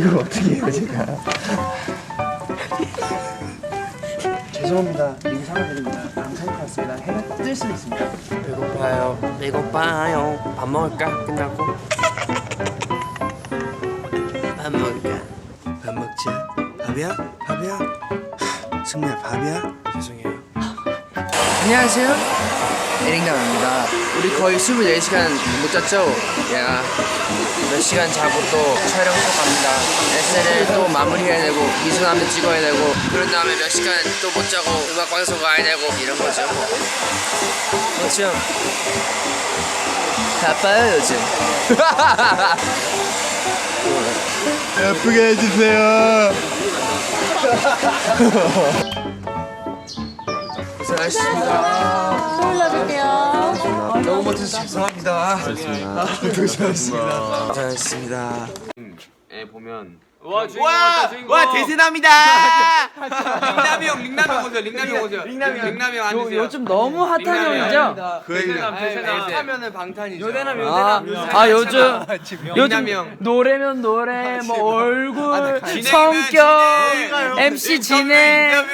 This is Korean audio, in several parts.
이걸 어떻게 해요 제가? 죄송합니다. 미리 사과드립니다. 방송이 왔습니다. 해가 뜰 수도 있습니다. 배고파요. 배고파요. 밥 먹을까? 끝나고. 밥 먹을까? 밥 먹자. 밥이야? 밥이야? 승우야 밥이야? 죄송해요. 안녕하세요. 에릭남입니다. 우리 거의 24시간 못 잤죠? 야, 몇 시간 자고 또 촬영 또 갑니다. SNL 또 마무리해야 되고, 미소남도 찍어야 되고, 그런 다음에 몇 시간 또 못 자고, 음악 방송 가야 되고, 이런 거죠. 뭐. 그렇죠. 바빠요, 요즘. 예쁘게 해주세요. 고생하셨습니다. 올라줄게요. 너무 못해서 죄송합니다. 고생하셨습니다. 고생하셨습니다. 에 보면 와, 와 대세남이다. 링남이 형, 링남이 형 오세요. 링남이 형 오세요. 링남이 형, 링남이 형 앉으세요. 요즘 너무 핫한 형이죠? 그 얘기는 대세남. 하면은 방탄이죠. 요대남, 아, 요대남. 아 요즘 요즘 링남이 형. 노래면 노래, 뭐 얼굴, 성격, 진행. MC 진행.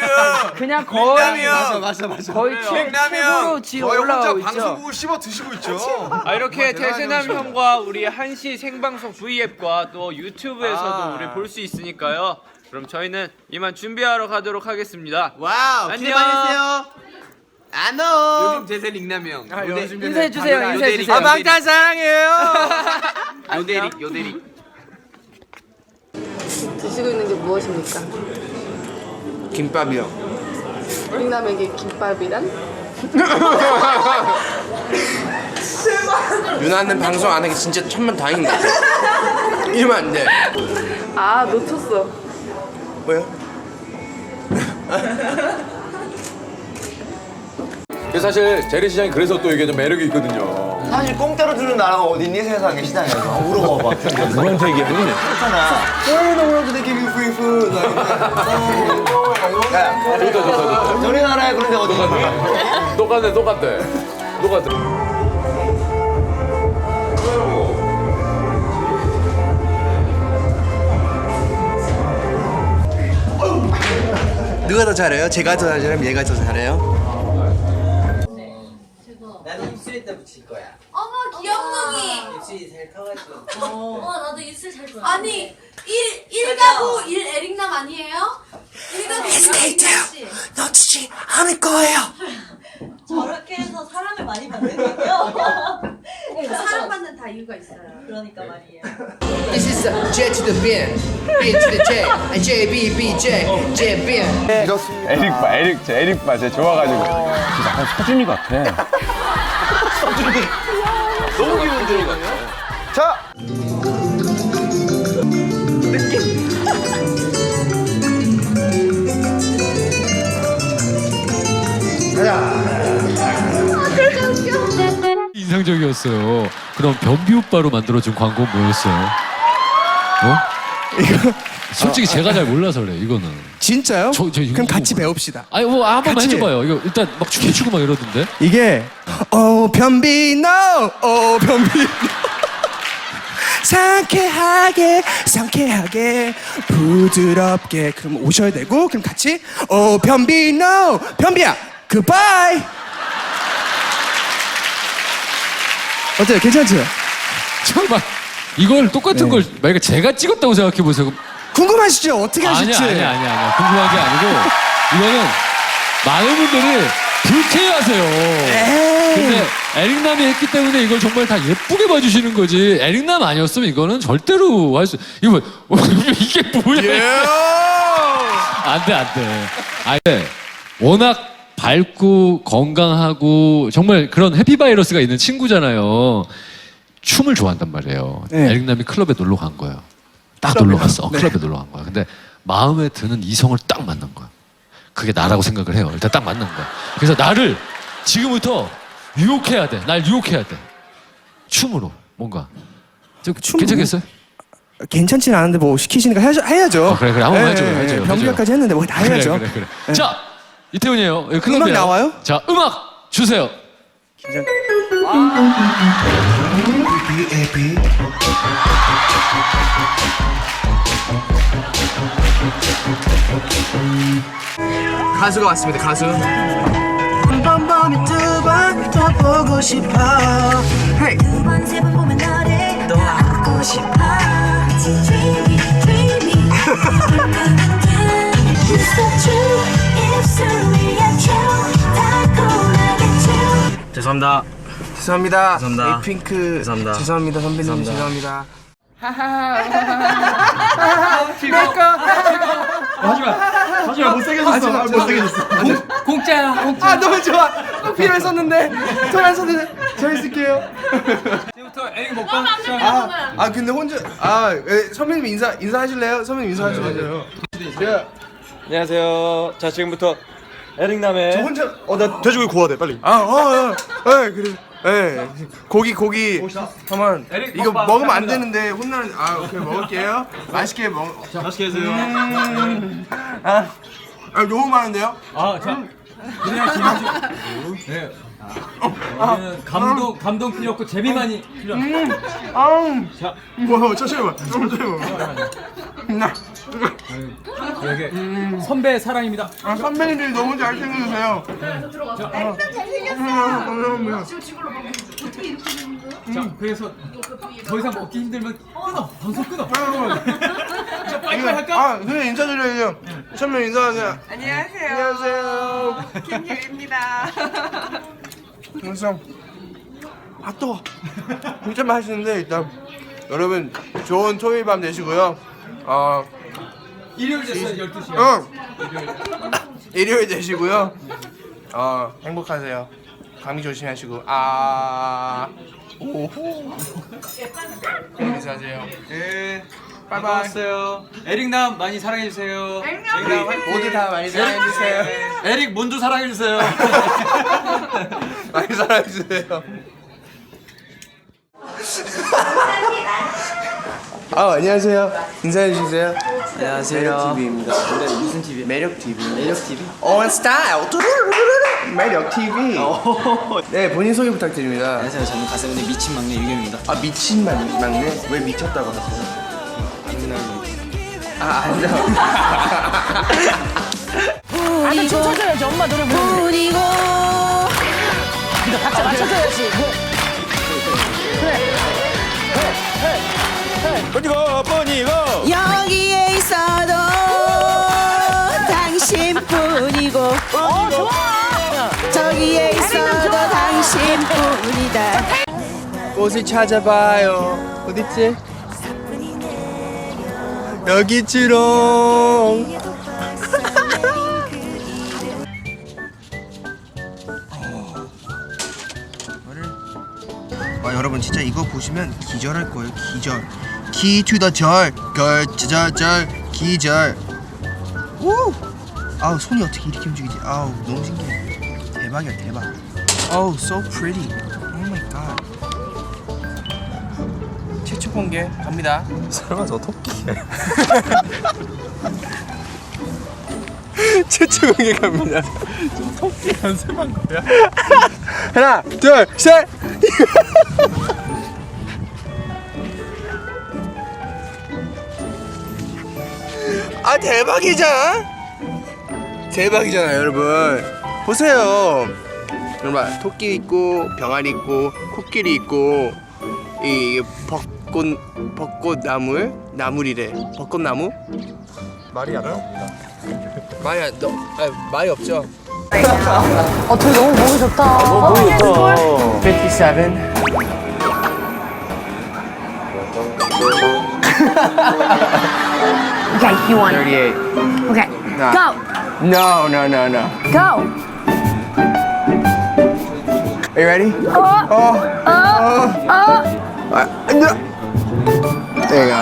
그냥 거의 링남이 형. 맞아 맞아. 거의 최, 링남이 최고로 형. 지금 올라가고 있죠. 보고 씹어 드시고 있죠. 아 이렇게 대세남 형과 우리 한시 생방송 V앱과 또 유튜브에서도 우리 볼 수 있으니까요. 그럼 저희는 이만 준비하러 가도록 하겠습니다. 와우. 안녕. 기대 많이 해주세요. 안녕. 요즘 대세 링남이 형. 인사해 주세요. 인사해 주세요. 아 방탄 사랑해요. 요대리 요대리. 드시고 있는 게 무엇입니까? 김밥이요. 링남에게 김밥이란? 유나는 방송 안 하기 진짜 천만 같아. 이러면 안 돼. 아 놓쳤어. 뭐요? 사실 재래시장이 그래서 또 이게 좀 매력이 있거든요. 사실 공짜로 주는 나라가 어딨니 세상에 시장에서 아, 물어봐봐. 그런 얘기하는 그렇잖아. 오늘 오늘도 되게 뷰티풀. 야, 좋다 좋다 좋다. 저리 나라에 그런 데 어디 있니? 똑같네 똑같대. 똑같대. 누가 더 잘해요? 제가 더 잘해요? 얘가 더 잘해요? 어머 귀염둥이 입술이 잘 커가지고. 어 나도 입술 잘 좋아 아니 일 일가구 일 에릭남 아니에요? 일가구 SK2 놓치지 않을 거예요. 저렇게 해서 사람을 많이 만드는군요. 사랑받는 다 이유가 있어요 그러니까 말이에요. This is a J to the B, B to the J, and J B B J, J B. 에릭 봐 에릭 제 에릭 봐 제 좋아가지고. 약간 서준이 같아. 자. 인상적이었어요. 그럼 변비 오빠로 만들어준 광고 뭐였어요? 어? 이거 솔직히 제가 잘 몰라서 그래 이거는. 진짜요? 저- 저 이거- 그럼 같이 이거- 배웁시다. 아니 뭐한 번만 같이. 해줘봐요. 이거 일단 막 춤추고 막 이러던데. 이게 오 변비 no 오 변비 no. 상쾌하게 상쾌하게 부드럽게 그럼 오셔야 되고 그럼 같이 오 변비 no 변비야 굿바이 어때요 괜찮죠? 정말 이걸 똑같은 네. 걸 만약에 제가 찍었다고 생각해 보세요. 궁금하시죠 어떻게 아니야 하실지 아니야 아니야 아니야 궁금한 게 아니고 이거는 많은 분들이 불쾌해하세요. 에이. 근데 에릭남이 했기 때문에 이걸 정말 다 예쁘게 봐주시는 거지. 에릭남 아니었으면 이거는 절대로 할 수. 이거 뭐, 이게 뭐야? 안돼 안 돼. 아예 워낙 밝고 건강하고 정말 그런 해피바이러스가 있는 친구잖아요. 춤을 좋아한단 말이에요. 네. 에릭남이 클럽에 놀러 간 거예요. 딱 놀러 갔어. 어, 클럽에 놀러 간 거야. 근데 마음에 드는 이성을 딱 만난 거야. 그게 나라고 생각을 해요. 일단 딱 만난 거야. 그래서 나를 지금부터 유혹해야 돼. 날 유혹해야 돼. 춤으로 뭔가. 저, 춤으로? 괜찮겠어요? 괜찮진 않은데 뭐 시키시니까 해야죠, 해야죠. 어, 그래, 그래. 한번 예, 해줘요, 예, 해줘요, 변비까지 했는데 뭐 다 해야죠. 그래, 그래, 그래. 자, 이태훈이에요. 예, 클럽이에요. 음악 나와요? 자, 음악 주세요. 가수가 왔습니다. 가수. 헤이. 두번세번 보면 너를 안고 싶어 Dreamy, dreamy so 입술이 true 달콤하게 true 죄송합니다. 죄송합니다. 죄송합니다. 에이핑크. 죄송합니다. 죄송합니다 선배님 죄송합니다. 공짜야 공짜 아 너무 좋아. 꼭 필요했었는데 저안 썼는데 저 있을게요. 지금부터 에릭 먹방 시작 아, 아 근데 혼자 아 에, 선배님 인사 인사하실래요? 선배님 인사하셔야죠. 제가 안녕하세요. 자 지금부터 에릭남의 저 혼자 어 나 돼지고기 구워야 돼 빨리. 아, 어, 어, 예, 그래. 예. 고기 고기. 한번. 에릭 이거 먹방 먹으면 안 합니다. 되는데 혼나는 아 오케이 먹을게요. 맛있게 먹 맛있게 드세요. 아, 아 너무 많은데요? 아 자. 그냥 기분 네. 우리는 감동 감동 필요 없고 재미만이 필요 아우 자. 와 천천히 봐. 천천히 봐. 나, 이게 선배의 사랑입니다. 아, 선배님들이 너무 잘생겨주세요. 감사합니다. 자 그래서 더 이상 먹기 힘들면 끊어. 방송 끊어. 자 빨리 빨리 할까? 아 선배님 인사드려야죠. 선배님 인사하세요. 안녕하세요. 안녕하세요. 김규입니다. 항상 아 뜨거 진짜 맛있는데 일단 여러분 좋은 토요일 밤 되시고요. 어 일요일 됐어요 12시야 응. 일요일. 되시고요. 어 행복하세요. 감기 조심하시고. 아. 오호 인사하세요. 예. 바이바이 반갑어요. 에릭남 많이 사랑해주세요. 에릭남 화이팅 모두 다 많이 사랑해주세요. 에릭 몬주 사랑해주세요. 많이 사랑해주세요 아 안녕하세요 인사해 주세요 안녕하세요. TV입니다. 무슨 TV? 매력 TV. 매력 TV. 온 스타일 뚜루루루루. 매력 TV 네 본인 소개 부탁드립니다 안녕하세요. 저는 가세븐의 미친 막내 유겸입니다. 아 미친 막, 막내 왜 미쳤다고 하세요? 아 아니요 아나 춤춰줘야지. 엄마 노래 부르는데. 뿐이고. 이거 박자 맞춰줘야지. 여기에 있어도 당신뿐이고. 어 좋아. 저기에 있어도 당신뿐이다. 꽃을 찾아봐요 어딨지? 여기 있지롱 와 여러분 진짜 이거 보시면 기절할 거예요 기절 기투더 절, 걸절절 기절 우! 아우 손이 어떻게 이렇게 움직이지? 아우 너무 신기해. 대박이야 대박. 아우 so pretty. Oh my god. 최초 공개 갑니다. 설마 저 토끼? 최초 공개 갑니다. 토끼 연습한 거야? 하나 둘셋 아 대박이잖아 대박이잖아 여러분. 보세요. 여러분 토끼 있고 병아리 있고 코끼리 있고 이 벚꽃 벚꽃 나물 나물이래. 벚꽃 나무? 말이 안 나. 말이 안, 너, 아, 말이 없죠? 어, 되게 너무 보기 좋다. 너무 좋다. 57 Okay, you won. 38 Okay, Nah. go, No no no no go. Are you ready? 어, Oh 어, 어. uh, no. There you go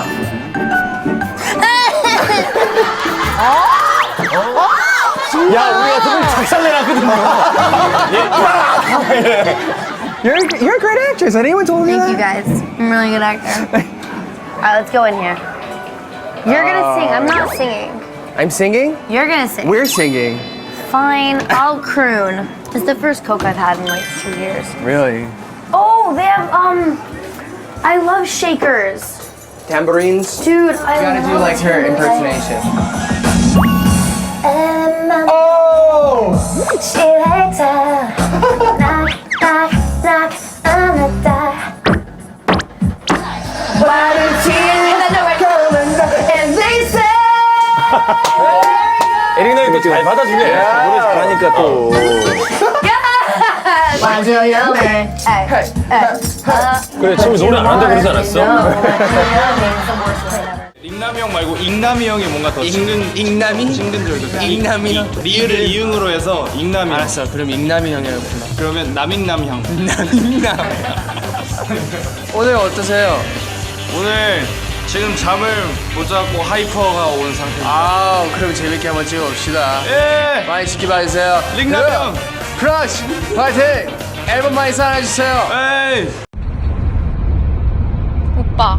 야 우리가 좀 작살내놨거든요. You're, you're a great actress anyone told you Thank you that? guys. I'm a really good actor. Alright, let's go in here. You're gonna sing. I'm not singing. I'm singing? You're gonna sing. We're singing Fine, I'll croon. It's the first Coke I've had in like two years. Really? Oh, they have um I love shakers. tambourines. Dude, You gotta do like her impersonation. Oh! She likes her. 에릭남이 또잘 받아주네. 노래 잘하니까 또. Hey, hey. 그래, 지금 노래 안 한다고 그러지 않았어? 익남이 형 말고 익남이 형이 뭔가 더 징근 잉남이? 징근절도 잉남이? 리을을 이응으로 해서 익남이 형 알았어. 그럼 잉남이 형이라고 불러. 그러면 남익남 형 잉남. 오늘 어떠세요? 오늘 지금 잠을 못 자고 하이퍼가 온 상태입니다 아, 그럼 재밌게 한번 찍어봅시다. 예! 많이 지켜봐주세요. 링남 형! 크러쉬 파이팅! 앨범 많이 사랑해주세요. 에이! 오빠.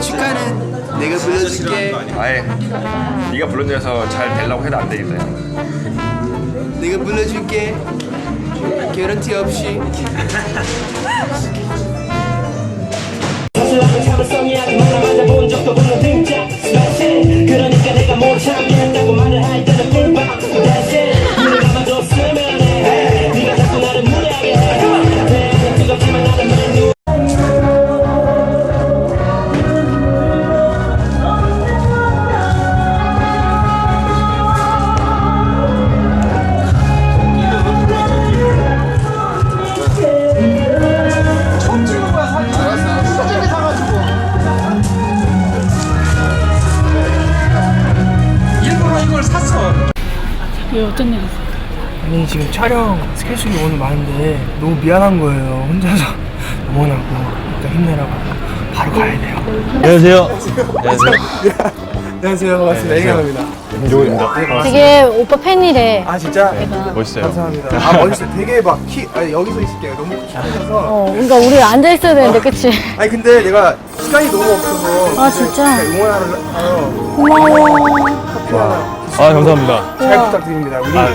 축하는 내가 불러줄게. 아예 네가 불러줘서 잘 되려고 해도 안 되겠다 내가 불러줄게. 개런티 없이. 왜 어떤 일 있어? 아니 지금 촬영 스케줄이 오늘 많은데 너무 미안한 거예요 혼자서 응원하고 그러니까 힘내라고 바로 가야 돼요 안녕하세요. 안녕하세요. 안녕하세요 반갑습니다 에릭남입니다 김종훈입니다. 되게 오빠 팬이래. 아 진짜? 멋있어요. 감사합니다 아 멋있어요 되게 막키 아니 여기서 있을게요 너무 키크셔서 어, 그러니까 우리 앉아 있어야 되는데, 그치? 아니 근데 내가 시간이 너무 없어서 아, 진짜? 응원하러 고마워. 커피 하나 아, 감사합니다. 잘 부탁드립니다 우리 아,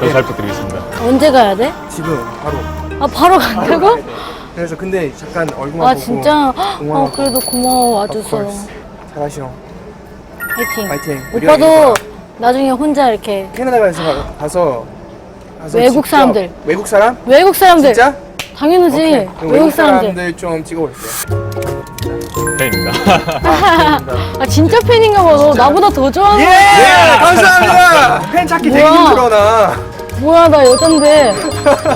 저도 잘 부탁드리겠습니다. 언제 가야 돼? 지금 바로 아, 바로 간다고? 그래서 근데 잠깐 얼굴만 아, 보고 진짜? 응원하고 어, 그래도 고마워, 와줘서. Course. 잘하시오 파이팅. 파이팅 오빠도 나중에 혼자 이렇게 캐나다에서 가- 가서 가서 외국 직접- 사람들. 외국 사람? 외국 사람들. 진짜? 당연하지. 오케이. 그럼 외국 사람들. 사람들 좀 찍어볼게요 팬입니다. 아, 진짜 팬인가 봐. 너 나보다 더 좋아하는 예! 거야. 감사합니다! 팬 찾기 되게 뭐야? 힘들어 나 뭐야, 나 여잔데.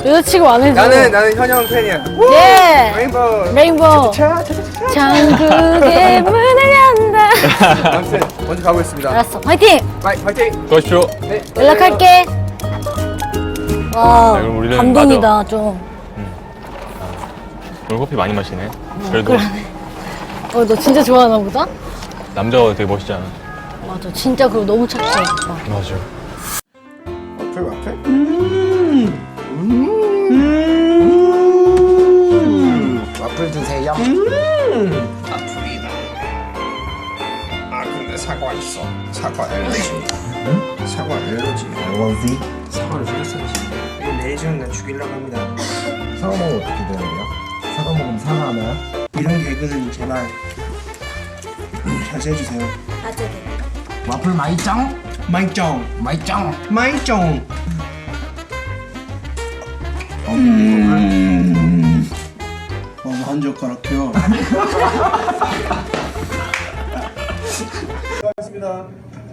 여자 취급 안 해줘. 나는 나는 현영 팬이야 예! 레인보우 레인보우. 차 차 차 차 전국의 문을 연다. 아무튼 먼저 가보겠습니다 알았어. 파이팅! 파이, 파이팅! 수고하십시오. 연락할게. 와, 네, 그럼 우리는 감동이다, 좀. 오늘 커피 많이 마시네. 그래도 어, 너 진짜 좋아하나 보다? 남자가 되게 멋있잖아. 맞아, 진짜 그거 너무 착해. 오빠. 맞아. 와플 와플? 와플 드세요. 아 근데 사과 있어 사과 엘러지 사과 엘러지 엘러지? 사과를 죽였었지 이거 내일중에 나 죽이려고 합니다 사과 먹으면 어떻게 되는 거야? 사과 먹으면 사과 하나요? 이런 개그는 제발 자주 해주세요 와플 마이짱? 마이짱 마이짱. 마이짱 음. 어, 한 젓가락요. 수고하셨습니다.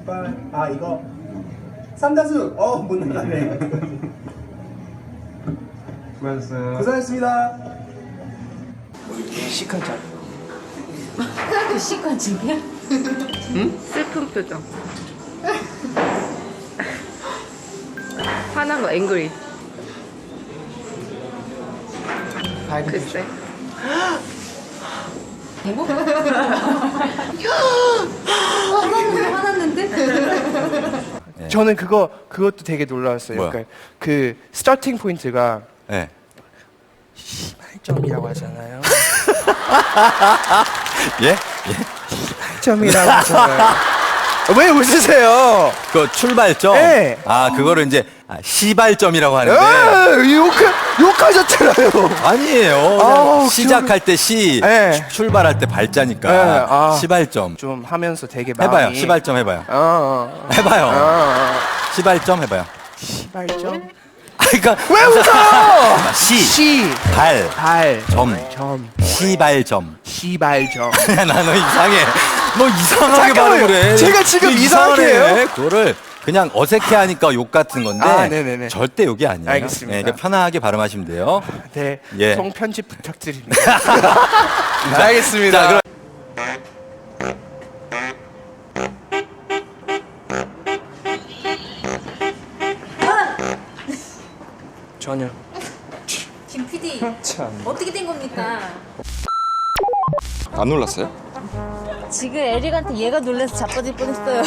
빨. 아 이거 삼다수. 어못 나가네. 수고하셨어요. 고생하셨습니다. 시큰 짤. 시퀀징이야? 슬픈 표정. 화난 거 앵그리. 글쎄. 저는 그거 그것도 되게 놀라웠어요. 뭐야? 그러니까 그 스타팅 포인트가 네. 시발점이라고 하잖아요. 예? 점이라고 하잖아요. 왜 웃으세요? 그 출발점? 네. 아, 그거를 이제 아, 시발점이라고 하는데. 에욕 욕하셨잖아요. 아니에요. 아우, 시작할 때 시, 네. 출발할 때 발자니까. 네, 아. 시발점. 좀 하면서 되게 마음이 해봐요. 시발점 해봐요. 어, 어. 해봐요. 어, 어. 시발점 해봐요. 시발점. 아, 그러니까 왜 웃어? 시, 시, 발, 발, 점, 점, 시발점. 시발점. 나너 이상해. 너 이상하게 잠깐만요. 발음을 해. 제가 지금 너 이상하게 해요? 해. 그거를 그냥 어색해하니까 욕 같은 건데 아, 네네네. 절대 욕이 아니에요. 알겠습니다. 네, 그러니까 편하게 발음하시면 돼요. 네, 예. 성편집 부탁드립니다. 네, 알겠습니다. 자, 그럼 PD 어떻게 된 겁니까? 안 놀랐어요? 지금 에릭한테 얘가 놀라서 자빠질 뻔했어요.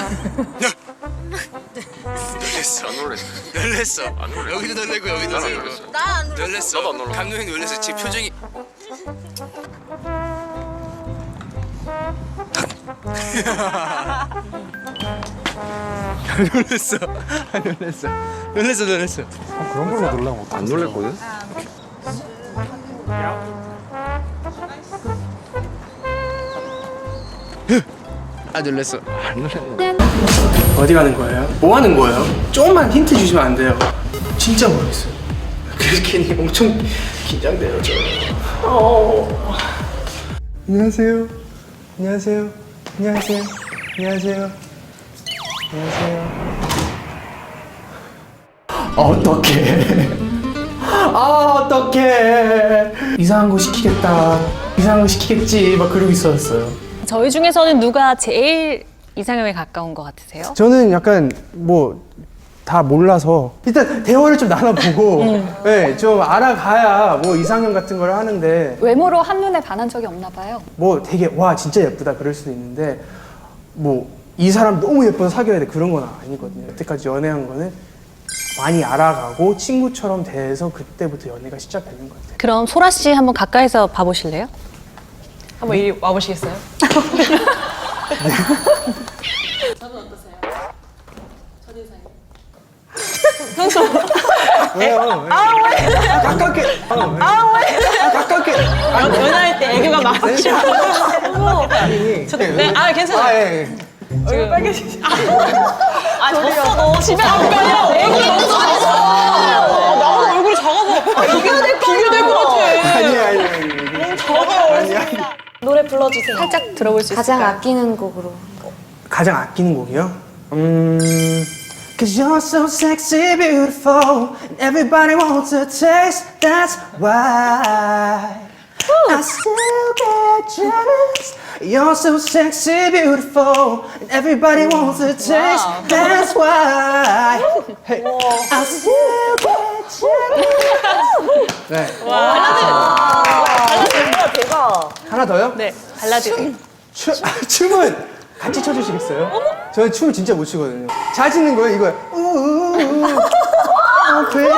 놀랬어. 안 놀랬어. 놀랬어. 안 놀랬어. 여기도 놀래고 여기도. 나안 놀랬어. 나도 안 놀랐어. 감독님 놀랬어. 제 표정이. 안 놀랬어. 안 놀랬어. 놀랬어. 놀랬어. 안 놀랬거든? 아 놀랬어. 어디 가는 거예요? 뭐 하는 거예요? 조금만 힌트 주시면 안 돼요. 진짜 모르겠어요. 괜히 엄청 긴장돼요 저. 어. 안녕하세요. 안녕하세요. 안녕하세요. 안녕하세요. 안녕하세요. 어떡해. 아 어떡해. 이상한 거 시키겠다. 이상한 거 시키겠지. 막 그러고 있었어요. 저희 중에서는 누가 제일 이상형에 가까운 것 같으세요? 저는 약간 뭐 다 몰라서 일단 대화를 좀 나눠보고 네, 좀 알아가야 뭐 이상형 같은 걸 하는데 외모로 한눈에 반한 적이 없나 봐요. 뭐 되게 와 진짜 예쁘다 그럴 수도 있는데 뭐 이 사람 너무 예뻐서 사귀어야 돼 그런 건 아니거든요 여태까지 연애한 거는 많이 알아가고 친구처럼 돼서 그때부터 연애가 시작되는 것 같아요 그럼 소라 씨 한번 가까이서 봐보실래요? 한번 이리 와보시겠어요? 왜요? 아, 가깝게 아, 왜? 아, 가깝게 연애할 때 애교가 많으시고. 아니 네, 아 괜찮아요. 아, 예. 얼굴 빨개지시. 아, 졌어. 너 집에 안 가냐? 애교 너무 잘했어. 나보다 얼굴이 작아서 비교될 비교될 것 같아. 아니 아니 아니 작아요. 아니 아니 노래 불러주세요. 살짝 들어볼 수 가장 있을까요? 아끼는 곡으로. 가장 아끼는 곡이요? 음... Cause you're so sexy, beautiful and Everybody wants a taste, that's why I still get jealous You're so sexy, beautiful and Everybody wants a taste, that's why hey, I still get jealous 네. 하나 더요? 네, 발라드. 추, 아, 춤은 같이 춰주시겠어요? 저는 춤을 진짜 못 추거든요. 잘 추는 거예요, 이거. 우우우. 어, 그래.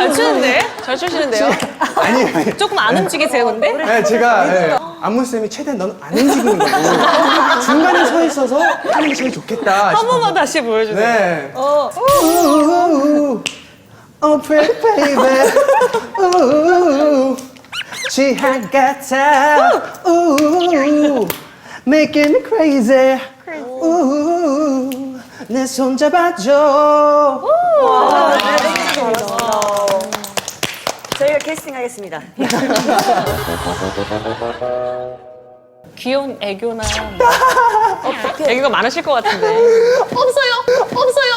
잘 추는데? 잘 추시는데요? 아니. 조금 안 움직이세요, 근데? 네, 제가 예, 안무 쌤이 최대한 넌 안 움직이는 거고 중간에 서 있어서 하는 게 제일 좋겠다. 한. 번만 다시 보여주세요. 네. 어. 우우우. Oh pretty baby. 우우우. 취한 같아. 우우우. Making me crazy. 우우우. 내손 잡아줘. 저희가 캐스팅하겠습니다. 귀여운 애교나 애교가 많으실 것 같은데. 없어요. 없어요.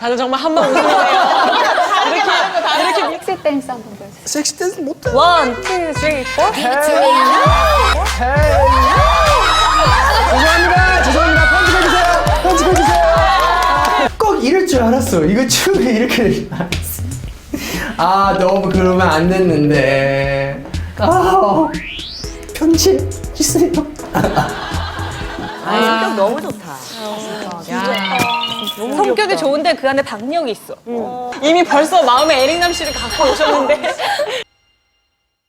다들 정말 한번 웃으세요. 이렇게 이렇게 섹시 댄스 한번 보여주세요. 섹시 댄스 못해. 원, 투, 쓰리, 포. 죄송합니다. 죄송합니다. 편집해주세요. 편집해주세요. 꼭 이럴 줄 알았어. 이거 춤이 이렇게 될 줄 알았어. 아, 너무 그러면 안 됐는데. 아, 편집해주세요. 아, 성격 너무 좋다. 야, 성격이 좋은데 그 안에 박력이 있어. 이미 벌써 마음에 에릭남 씨를 갖고 오셨는데